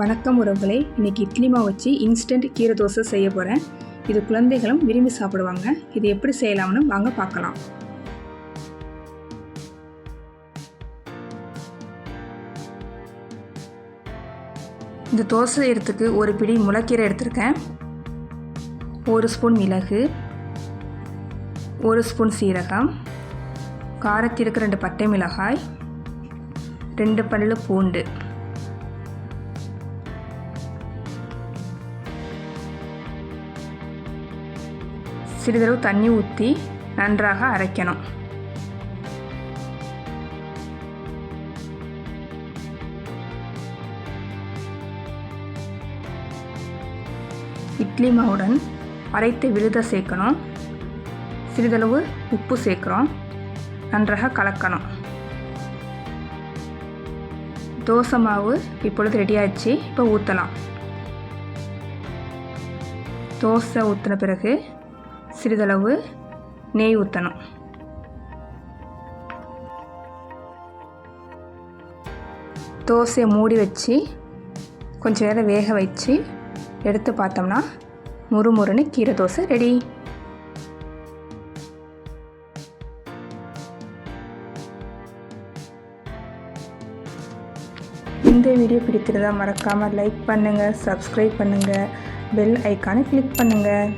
வணக்கம் உறவுகளே. இன்றைக்கி இட்லி மாவு வச்சு இன்ஸ்டன்ட் கீரை தோசை செய்ய போகிறேன் இது குழந்தைகளும் விரும்பி சாப்பிடுவாங்க. இது எப்படி செய்யலாம்னு வாங்க பார்க்கலாம். இந்த தோசை செய்கிறதுக்கு ஒரு பிடி முளைக்கீரை எடுத்திருக்கேன். ஒரு ஸ்பூன் மிளகு. ஒரு ஸ்பூன் சீரகம். காரத்திற்கு ரெண்டு பட்டை மிளகாய். ரெண்டு பல்லு பூண்டு. சிறிதளவு தண்ணி ஊற்றி நன்றாக அரைக்கணும். இட்லி மாவுடன் அரைத்த விழுத சேர்க்கணும். சிறிதளவு உப்பு சேர்க்குறோம். நன்றாக கலக்கணும். தோசை மாவு இப்பொழுது ரெடி ஆயிடுச்சு. இப்போ ஊற்றலாம் தோசை ஊற்றின பிறகு சிறிதளவு நெய் ஊற்றணும் தோசையை மூடி வச்சு கொஞ்சம் நேரம் வேக வச்சு எடுத்து பார்த்தோம்னா முறுமுறுன்னு கீரை தோசை ரெடி இந்த வீடியோ பிடித்திருந்தால் மறக்காமல் லைக் பண்ணுங்கள் சப்ஸ்கிரைப் பண்ணுங்கள் பெல் ஐக்கானை கிளிக் பண்ணுங்கள்